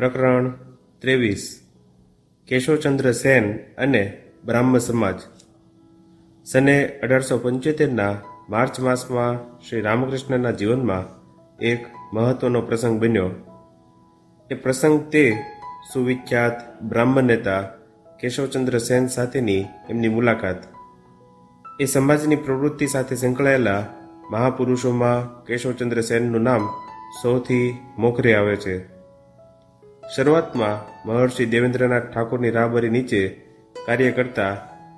પ્રકરણ ત્રેવીસ. કેશવચંદ્ર સેન અને બ્રાહ્મ સમાજ. સને અઢારસો પંચોતેરના માર્ચ માસમાં શ્રી રામકૃષ્ણના જીવનમાં એક મહત્વનો પ્રસંગ બન્યો. એ પ્રસંગ તે સુવિખ્યાત બ્રાહ્મણ નેતા કેશવચંદ્ર સેન સાથેની એમની મુલાકાત. એ સમાજની પ્રવૃત્તિ સાથે સંકળાયેલા મહાપુરુષોમાં કેશવચંદ્ર સેનનું નામ સૌથી મોખરે આવે છે. શરૂઆતમાં મહર્ષિ દેવેન્દ્રનાથ ઠાકોરની રાહબરી નીચે કાર્ય કરતા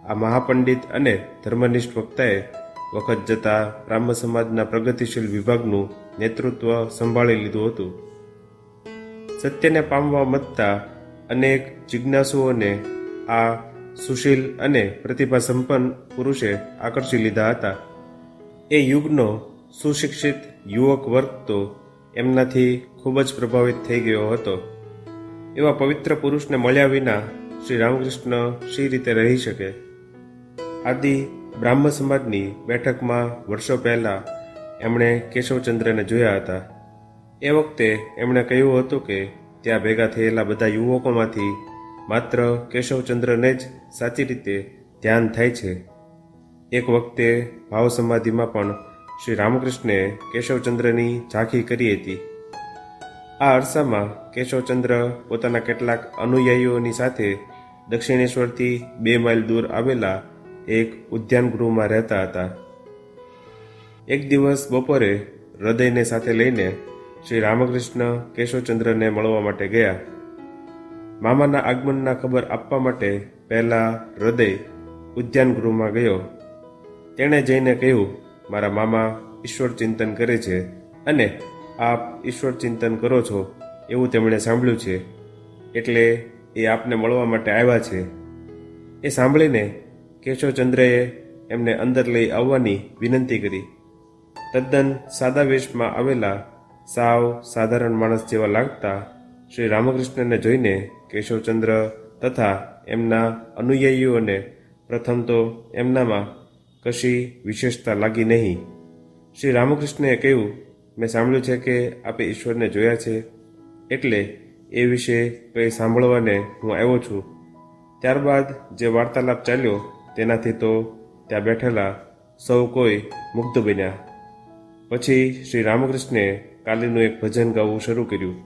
આ મહાપંડિત અને ધર્મનિષ્ઠ વક્તાએ વખત જતા બ્રાહ્મ સમાજના પ્રગતિશીલ વિભાગનું નેતૃત્વ સંભાળી લીધું હતું. સત્યને પામવા મતતા અનેક જિજ્ઞાસુઓને આ સુશીલ અને પ્રતિભા સંપન્ન પુરુષે આકર્ષી લીધા હતા. એ યુગનો સુશિક્ષિત યુવક વર્ગ તો એમનાથી ખૂબ જ પ્રભાવિત થઈ ગયો હતો. એવા પવિત્ર પુરુષને મળ્યા વિના શ્રી રામકૃષ્ણ શી રીતે રહી શકે? આદિ બ્રાહ્મ સમાજની બેઠકમાં વર્ષો પહેલાં એમણે કેશવચંદ્રને જોયા હતા. એ વખતે એમણે કહ્યું હતું કે ત્યાં ભેગા થયેલા બધા યુવકોમાંથી માત્ર કેશવચંદ્રને જ સાચી રીતે ધ્યાન થાય છે. એક વખતે ભાવ સમાધિમાં પણ શ્રી રામકૃષ્ણે કેશવચંદ્રની ઝાંખી કરી હતી. આ અરસામાં કેશવચંદ્ર પોતાના કેટલાક અનુયાયીઓની સાથે દક્ષિણેશ્વરથી બે માઇલ દૂર આવેલા એક ઉદ્યાન ગૃહમાં રહેતા હતા. એક દિવસ બપોરે હૃદયને સાથે લઈને શ્રી રામકૃષ્ણ કેશવચંદ્રને મળવા માટે ગયા. મામાના આગમનના ખબર આપવા માટે પહેલા હૃદય ઉદ્યાન ગૃહમાં ગયો. તેણે જઈને કહ્યું, મારા મામા ઈશ્વર ચિંતન કરે છે અને આપ ઈશ્વર ચિંતન કરો છો, એવું તેમણે સાંભળ્યું છે. એટલે એ આપને મળવા માટે આવ્યા છે. એ સાંભળીને કેશવચંદ્રએ એમને અંદર લઈ આવવાની વિનંતી કરી. તદ્દન સાદા વેશમાં આવેલા સાવ સાધારણ માણસ જેવા લાગતા શ્રી રામકૃષ્ણને જોઈને કેશવચંદ્ર તથા એમના અનુયાયીઓને પ્રથમ તો એમનામાં કશી વિશેષતા લાગી નહીં. શ્રી રામકૃષ્ણએ કહ્યું મેં સાંભળ્યું છે કે આપે ઈશ્વરને જોયા છે, એટલે એ વિશે કંઈ સાંભળવાને હું આવ્યો છું. ત્યારબાદ જે વાર્તાલાપ ચાલ્યો, તેનાથી તો ત્યાં બેઠેલા સૌ કોઈ મુગ્ધ બન્યા. પછી શ્રી રામકૃષ્ણે કાલીનું એક ભજન ગાવું શરૂ કર્યું.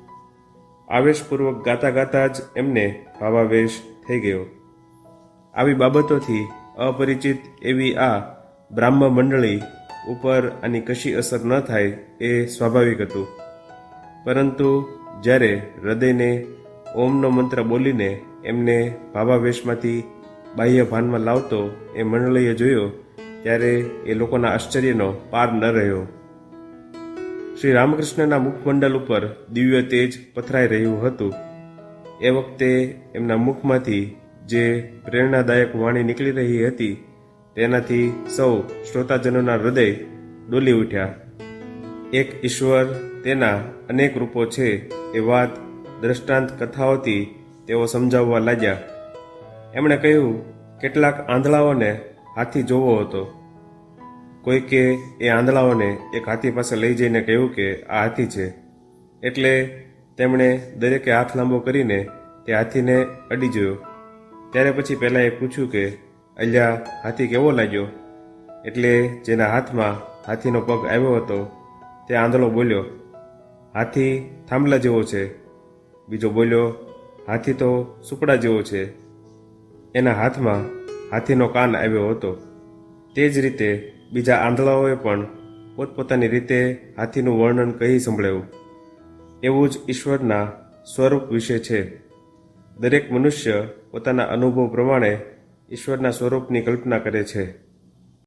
આવેશપૂર્વક ગાતા ગાતા જ એમને ભાવાવેશ થઈ ગયો. આવી બાબતોથી અપરિચિત એવી આ બ્રાહ્મ મંડળી ઉપર આની કશી અસર ન થાય એ સ્વાભાવિક હતું. પરંતુ જ્યારે હૃદયને ઓમનો મંત્ર બોલીને એમને ભાવાવેશમાંથી બાહ્ય ભાનમાં લાવતો એ મંડળીએ જોયો, ત્યારે એ લોકોના આશ્ચર્યનો પાર ન રહ્યો. શ્રી રામકૃષ્ણના મુખમંડલ ઉપર દિવ્ય તેજ પથરાઈ રહ્યું હતું. એ વખતે એમના મુખમાંથી જે પ્રેરણાદાયક વાણી નીકળી રહી હતી તેનાથી સૌ શ્રોતાજનોના હૃદય ડોલી ઉઠ્યા. એક ઈશ્વર તેના અનેક રૂપો છે એ વાત દ્રષ્ટાંત કથાઓથી તેઓ સમજાવવા લાગ્યા. એમણે કહ્યું, કેટલાક આંધળાઓને હાથી જોવો હતો. કોઈકે એ આંધળાઓને એક હાથી પાસે લઈ જઈને કહ્યું કે, આ હાથી છે. એટલે તેમણે દરેકે હાથ લાંબો કરીને તે હાથીને અડી જોયો. ત્યારે પછી પહેલાં એ પૂછ્યું કે અલ્યા, હાથી કેવો લાગ્યો? એટલે જેના હાથમાં હાથીનો પગ આવ્યો હતો, તે આંધળો બોલ્યો, હાથી થાંભલા જેવો છે. બીજો બોલ્યો, હાથી તો સુપડા જેવો છે. એના હાથમાં હાથીનો કાન આવ્યો હતો. તે જ રીતે બીજા આંધળાઓએ પણ પોતપોતાની રીતે હાથીનું વર્ણન કહી સંભળાયું. એવું જ ઈશ્વરના સ્વરૂપ વિશે છે. દરેક મનુષ્ય પોતાના અનુભવ પ્રમાણે ઈશ્વરના સ્વરૂપની કલ્પના કરે છે.